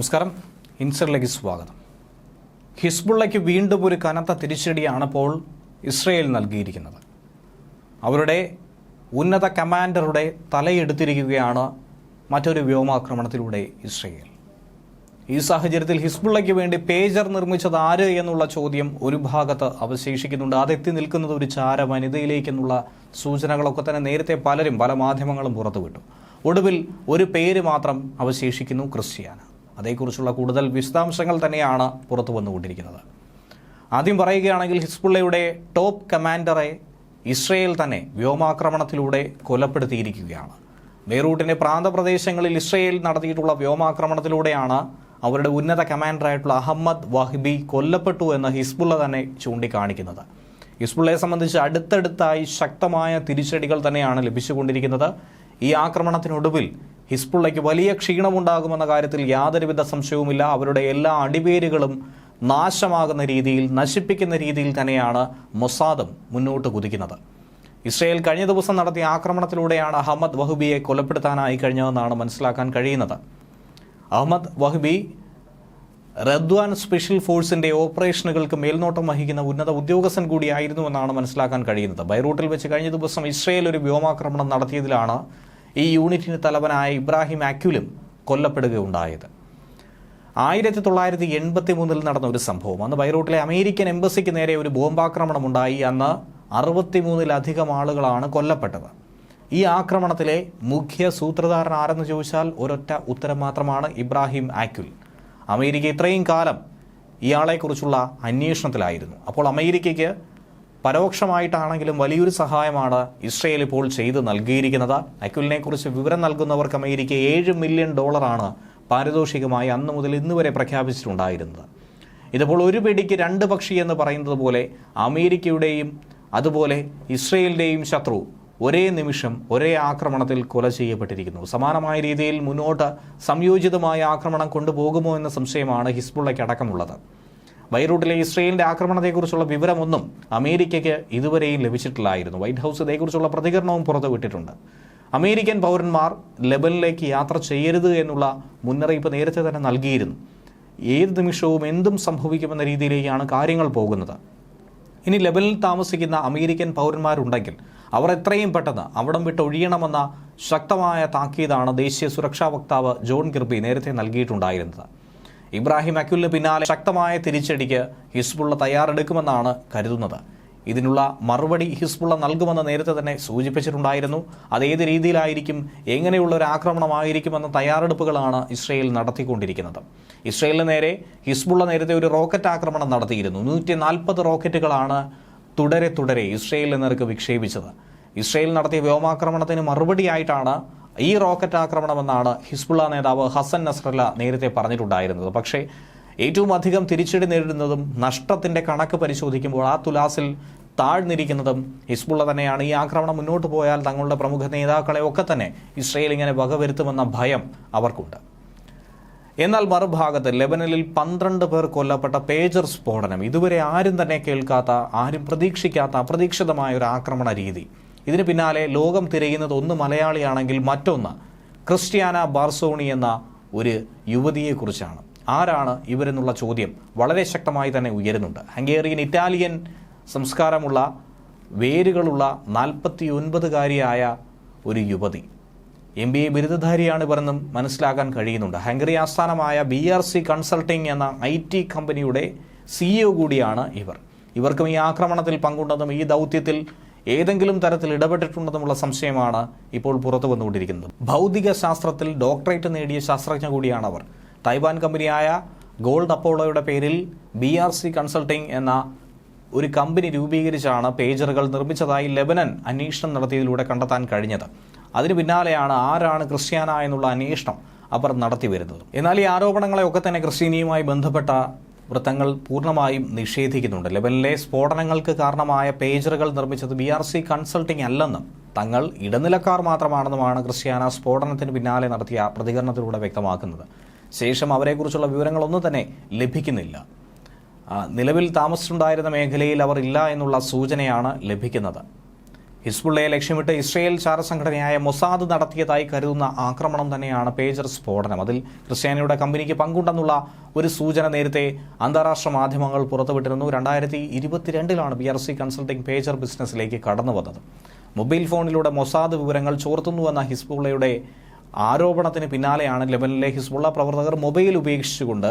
നമസ്കാരം. ഇൻസറിലേക്ക് സ്വാഗതം. ഹിസ്ബുള്ളയ്ക്ക് വീണ്ടും ഒരു കനത്ത തിരിച്ചടിയാണ് ഇപ്പോൾ ഇസ്രയേൽ നൽകിയിരിക്കുന്നത്. അവരുടെ ഉന്നത കമാൻഡറുടെ തലയെടുത്തിരിക്കുകയാണ് മറ്റൊരു വ്യോമാക്രമണത്തിലൂടെ ഇസ്രയേൽ. ഈ സാഹചര്യത്തിൽ ഹിസ്ബുള്ളയ്ക്ക് വേണ്ടി പേജർ നിർമ്മിച്ചത് ആര് എന്നുള്ള ചോദ്യം ഒരു ഭാഗത്ത് അവശേഷിക്കുന്നുണ്ട്. അതെത്തി നിൽക്കുന്നത് ഒരു ചാര വനിതയിലേക്കെന്നുള്ള സൂചനകളൊക്കെ തന്നെ നേരത്തെ പലരും പല മാധ്യമങ്ങളും പുറത്തുവിട്ടു. ഒടുവിൽ ഒരു പേര് മാത്രം അവശേഷിക്കുന്നു ക്രിസ്ത്യാന. അതേക്കുറിച്ചുള്ള കൂടുതൽ വിശദാംശങ്ങൾ തന്നെയാണ് പുറത്തു വന്നുകൊണ്ടിരിക്കുന്നത്. ആദ്യം പറയുകയാണെങ്കിൽ ഹിസ്ബുള്ളയുടെ ടോപ്പ് കമാൻഡറെ ഇസ്രയേൽ തന്നെ വ്യോമാക്രമണത്തിലൂടെ കൊലപ്പെടുത്തിയിരിക്കുകയാണ്. ബെയ്റൂട്ടിന്റെ പ്രാന്തപ്രദേശങ്ങളിൽ ഇസ്രയേൽ നടത്തിയിട്ടുള്ള വ്യോമാക്രമണത്തിലൂടെയാണ് അവരുടെ ഉന്നത കമാൻഡറായിട്ടുള്ള അഹമ്മദ് വാഹിബി കൊല്ലപ്പെട്ടു എന്ന് ഹിസ്ബുള്ള തന്നെ ചൂണ്ടിക്കാണിക്കുന്നത്. ഹിസ്ബുള്ളയെ സംബന്ധിച്ച് അടുത്തടുത്തായി ശക്തമായ തിരിച്ചടികൾ തന്നെയാണ് ലഭിച്ചുകൊണ്ടിരിക്കുന്നത്. ഈ ആക്രമണത്തിനൊടുവിൽ ഹിസ്ബുള്ളയ്ക്ക് വലിയ ക്ഷീണമുണ്ടാകുമെന്ന കാര്യത്തിൽ യാതൊരുവിധ സംശയവുമില്ല. അവരുടെ എല്ലാ അടിവേരുകളും നാശമാകുന്ന രീതിയിൽ നശിപ്പിക്കുന്ന രീതിയിൽ തന്നെയാണ് മൊസാദും മുന്നോട്ട് കുതിക്കുന്നത്. ഇസ്രയേൽ കഴിഞ്ഞ ദിവസം നടത്തിയ ആക്രമണത്തിലൂടെയാണ് അഹമ്മദ് വഹുബിയെ കൊലപ്പെടുത്താനായി കഴിഞ്ഞതെന്നാണ് മനസ്സിലാക്കാൻ കഴിയുന്നത്. അഹമ്മദ് വഹുബി റദ്വാൻ സ്പെഷ്യൽ ഫോഴ്സിന്റെ ഓപ്പറേഷനുകൾക്ക് മേൽനോട്ടം വഹിക്കുന്ന ഉന്നത ഉദ്യോഗസ്ഥൻ കൂടിയായിരുന്നു എന്നാണ് മനസ്സിലാക്കാൻ കഴിയുന്നത്. ബൈറൂട്ടിൽ വെച്ച് കഴിഞ്ഞ ദിവസം ഇസ്രയേൽ ഒരു വ്യോമാക്രമണം നടത്തിയതിലാണ് ഈ യൂണിറ്റിന് തലവനായ ഇബ്രാഹിം ആക്യുലും കൊല്ലപ്പെടുകയുണ്ടായത്. ആയിരത്തി തൊള്ളായിരത്തി എൺപത്തി മൂന്നിൽ നടന്ന ഒരു സംഭവം. അന്ന് ബൈറൂട്ടിലെ അമേരിക്കൻ എംബസിക്ക് നേരെ ഒരു ബോംബാക്രമണം ഉണ്ടായി അന്ന് അറുപത്തിമൂന്നിലധികം ആളുകളാണ് കൊല്ലപ്പെട്ടത്. ഈ ആക്രമണത്തിലെ മുഖ്യ സൂത്രധാരൻ ആരെന്ന് ചോദിച്ചാൽ ഒരൊറ്റ ഉത്തരം മാത്രമാണ് ഇബ്രാഹിം ആക്യുൽ അമേരിക്ക ഇത്രയും കാലം ഇയാളെക്കുറിച്ചുള്ള അന്വേഷണത്തിലായിരുന്നു. അപ്പോൾ അമേരിക്കയ്ക്ക് പരോക്ഷമായിട്ടാണെങ്കിലും വലിയൊരു സഹായമാണ് ഇസ്രയേൽ ഇപ്പോൾ ചെയ്ത് നൽകിയിരിക്കുന്നത്. അക്വലിനെ കുറിച്ച് വിവരം നൽകുന്നവർക്ക് അമേരിക്ക ഏഴ് മില്യൺ ഡോളറാണ് പാരിതോഷികമായി അന്ന് മുതൽ ഇന്ന് വരെ പ്രഖ്യാപിച്ചിട്ടുണ്ടായിരുന്നത്. ഇതിപ്പോൾ ഒരു പിടിക്ക് രണ്ട് പക്ഷി എന്ന് പറയുന്നത് പോലെ അമേരിക്കയുടെയും അതുപോലെ ഇസ്രയേലിന്റെയും ശത്രു ഒരേ നിമിഷം ഒരേ ആക്രമണത്തിൽ കൊല ചെയ്യപ്പെട്ടിരിക്കുന്നു. സമാനമായ രീതിയിൽ മുന്നോട്ട് സംയോജിതമായ ആക്രമണം കൊണ്ടുപോകുമോ എന്ന സംശയമാണ് ഹിസ്ബുള്ളയ്ക്ക് അടക്കമുള്ളത്. ബൈറൂട്ടിലെ ഇസ്രയേലിന്റെ ആക്രമണത്തെക്കുറിച്ചുള്ള വിവരമൊന്നും അമേരിക്കയ്ക്ക് ഇതുവരെയും ലഭിച്ചിട്ടില്ലായിരുന്നു. വൈറ്റ് ഹൗസ് ഇതേക്കുറിച്ചുള്ള പ്രതികരണവും പുറത്തുവിട്ടിട്ടുണ്ട്. അമേരിക്കൻ പൗരന്മാർ ലെബനിലേക്ക് യാത്ര ചെയ്യരുത് എന്നുള്ള മുന്നറിയിപ്പ് നേരത്തെ തന്നെ നൽകിയിരുന്നു. ഏത് നിമിഷവും എന്തും സംഭവിക്കുമെന്ന രീതിയിലേക്കാണ് കാര്യങ്ങൾ പോകുന്നത്. ഇനി ലെബനിൽ താമസിക്കുന്ന അമേരിക്കൻ പൗരന്മാരുണ്ടെങ്കിൽ അവർ എത്രയും പെട്ടെന്ന് അവിടം വിട്ട് ഒഴിയണമെന്ന ശക്തമായ താക്കീതാണ് ദേശീയ സുരക്ഷാ വക്താവ് ജോൺ കിർബി നേരത്തെ നൽകിയിട്ടുണ്ടായിരുന്നത്. ഇബ്രാഹിം അക്യുലിന് പിന്നാലെ ശക്തമായ തിരിച്ചടിക്ക് ഹിസ്ബുള്ള തയ്യാറെടുക്കുമെന്നാണ് കരുതുന്നത്. ഇതിനുള്ള മറുപടി ഹിസ്ബുള്ള നൽകുമെന്ന് നേരത്തെ തന്നെ സൂചിപ്പിച്ചിട്ടുണ്ടായിരുന്നു. അത് ഏത് രീതിയിലായിരിക്കും എങ്ങനെയുള്ള ഒരു ആക്രമണമായിരിക്കുമെന്ന തയ്യാറെടുപ്പുകളാണ് ഇസ്രയേൽ നടത്തിക്കൊണ്ടിരിക്കുന്നത്. ഇസ്രയേലിന് നേരെ ഹിസ്ബുള്ള നേരത്തെ ഒരു റോക്കറ്റ് ആക്രമണം നടത്തിയിരുന്നു. നൂറ്റി നാൽപ്പത് റോക്കറ്റുകളാണ് തുടരെ തുടരെ ഇസ്രയേലിന് നേർക്ക് വിക്ഷേപിച്ചത്. ഇസ്രയേൽ നടത്തിയ വ്യോമാക്രമണത്തിന് മറുപടിയായിട്ടാണ് ഈ റോക്കറ്റ് ആക്രമണമെന്നാണ് ഹിസ്ബുള്ള നേതാവ് ഹസൻ നസ്രല്ല നേരത്തെ പറഞ്ഞിട്ടുണ്ടായിരുന്നത്. പക്ഷേ ഏറ്റവും അധികം തിരിച്ചടി നേരിടുന്നതും നഷ്ടത്തിന്റെ കണക്ക് പരിശോധിക്കുമ്പോൾ ആ തുലാസിൽ താഴ്ന്നിരിക്കുന്നതും ഹിസ്ബുള്ള തന്നെയാണ്. ഈ ആക്രമണം മുന്നോട്ട് പോയാൽ തങ്ങളുടെ പ്രമുഖ നേതാക്കളെ ഒക്കെ തന്നെ ഇസ്രയേൽ ഇങ്ങനെ വകവരുത്തുമെന്ന ഭയം അവർക്കുണ്ട്. എന്നാൽ മറുഭാഗത്ത് ലെബനനിൽ പന്ത്രണ്ട് പേർ കൊല്ലപ്പെട്ട പേജർ സ്ഫോടനം. ഇതുവരെ ആരും തന്നെ കേൾക്കാത്ത ആരും പ്രതീക്ഷിക്കാത്ത അപ്രതീക്ഷിതമായ ഒരു ആക്രമണ രീതി. ഇതിന് പിന്നാലെ ലോകം തിരയുന്നത് ഒന്ന് മലയാളിയാണെങ്കിൽ മറ്റൊന്ന് ക്രിസ്ത്യാന ബാർസോണി എന്ന ഒരു യുവതിയെക്കുറിച്ചാണ്. ആരാണ് ഇവരെന്നുള്ള ചോദ്യം വളരെ ശക്തമായി തന്നെ ഉയരുന്നുണ്ട്. ഹംഗേറിയൻ ഇറ്റാലിയൻ സംസ്കാരമുള്ള വേരുകളുള്ള നാൽപ്പത്തി ഒൻപതുകാരിയായ ഒരു യുവതി. എം ബി എ ബിരുദധാരിയാണ് ഇവരെന്നും മനസ്സിലാക്കാൻ കഴിയുന്നുണ്ട്. ഹംഗറി ആസ്ഥാനമായ ബി ആർ സി കൺസൾട്ടിംഗ് എന്ന ഐ ടി കമ്പനിയുടെ സിഇഒ കൂടിയാണ് ഇവർ. ഇവർക്കും ഈ ആക്രമണത്തിൽ പങ്കുണ്ടെന്നും ഈ ദൗത്യത്തിൽ ഏതെങ്കിലും തരത്തിൽ ഇടപെട്ടിട്ടുണ്ടെന്നുള്ള സംശയമാണ് ഇപ്പോൾ പുറത്തു വന്നുകൊണ്ടിരിക്കുന്നത്. ഭൗതിക ശാസ്ത്രത്തിൽ ഡോക്ടറേറ്റ് നേടിയ ശാസ്ത്രജ്ഞ കൂടിയാണ് അവർ തൈവാൻ കമ്പനിയായ ഗോൾഡ് അപ്പോളോയുടെ പേരിൽ ബി ആർ സി കൺസൾട്ടിംഗ് എന്ന ഒരു കമ്പനി രൂപീകരിച്ചാണ് പേജറുകൾ നിർമ്മിച്ചതായി ലെബനൻ അന്വേഷണം നടത്തിയതിലൂടെ കണ്ടെത്താൻ കഴിഞ്ഞത്. അതിന് പിന്നാലെയാണ് ആരാണ് ക്രിസ്ത്യാന എന്നുള്ള അന്വേഷണം അവർ നടത്തി വരുന്നത് എന്നാൽ ഈ ആരോപണങ്ങളെയൊക്കെ തന്നെ ക്രിസ്ത്യാനിയുമായി ബന്ധപ്പെട്ട വൃത്തങ്ങൾ പൂർണമായും നിഷേധിക്കുന്നുണ്ട്. ലെബനിലെ സ്ഫോടനങ്ങൾക്ക് കാരണമായ പേജറുകൾ നിർമ്മിച്ചത് ബി ആർ സി കൺസൾട്ടിംഗ് അല്ലെന്നും തങ്ങൾ ഇടനിലക്കാർ മാത്രമാണെന്നുമാണ് ക്രിസ്ത്യാന സ്ഫോടനത്തിന് പിന്നാലെ നടത്തിയ പ്രതികരണത്തിലൂടെ വ്യക്തമാക്കുന്നത്. ശേഷം അവരെക്കുറിച്ചുള്ള വിവരങ്ങളൊന്നും തന്നെ ലഭിക്കുന്നില്ല. നിലവിൽ താമസിച്ചുണ്ടായിരുന്ന മേഖലയിൽ അവർ ഇല്ല എന്നുള്ള സൂചനയാണ് ലഭിക്കുന്നത്. ഹിസ്ബുള്ളയെ ലക്ഷ്യമിട്ട് ഇസ്രയേൽ ചാരസംഘടനയായ മൊസാദ് നടത്തിയതായി കരുതുന്ന ആക്രമണം തന്നെയാണ് പേജർ സ്ഫോടനം. അതിൽ ക്രിസ്ത്യാനിയുടെ കമ്പനിക്ക് പങ്കുണ്ടെന്നുള്ള ഒരു സൂചന നേരത്തെ അന്താരാഷ്ട്ര മാധ്യമങ്ങൾ പുറത്തുവിട്ടിരുന്നു. രണ്ടായിരത്തി ഇരുപത്തിരണ്ടിലാണ് B R C consulting pager ബിസിനസ്സിലേക്ക് കടന്നു വന്നത്. മൊബൈൽ ഫോണിലൂടെ മൊസാദ് വിവരങ്ങൾ ചോർത്തുന്നുവെന്ന ഹിസ്ബുള്ളയുടെ ആരോപണത്തിന് പിന്നാലെയാണ് ലെബനിലെ ഹിസ്ബുള്ള പ്രവർത്തകർ മൊബൈൽ ഉപേക്ഷിച്ചുകൊണ്ട്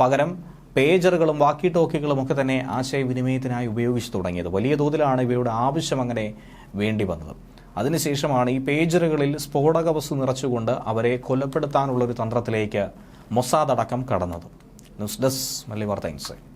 പകരം പേജറുകളും വാക്കി ടോക്കികളും ഒക്കെ തന്നെ ആശയവിനിമയത്തിനായി ഉപയോഗിച്ചു തുടങ്ങിയത്. വലിയ തോതിലാണ് ഇവയുടെ ആവശ്യം അങ്ങനെ വേണ്ടി വന്നത്. അതിനുശേഷമാണ് ഈ പേജറുകളിൽ സ്ഫോടക വസ്തു നിറച്ചുകൊണ്ട് അവരെ കൊലപ്പെടുത്താനുള്ളൊരു തന്ത്രത്തിലേക്ക് മൊസാദ് അടക്കം കടന്നത്. ന്യൂസ് ഡെസ്ക് മല്ലി വാർത്ത ഇൻസൈറ്റ്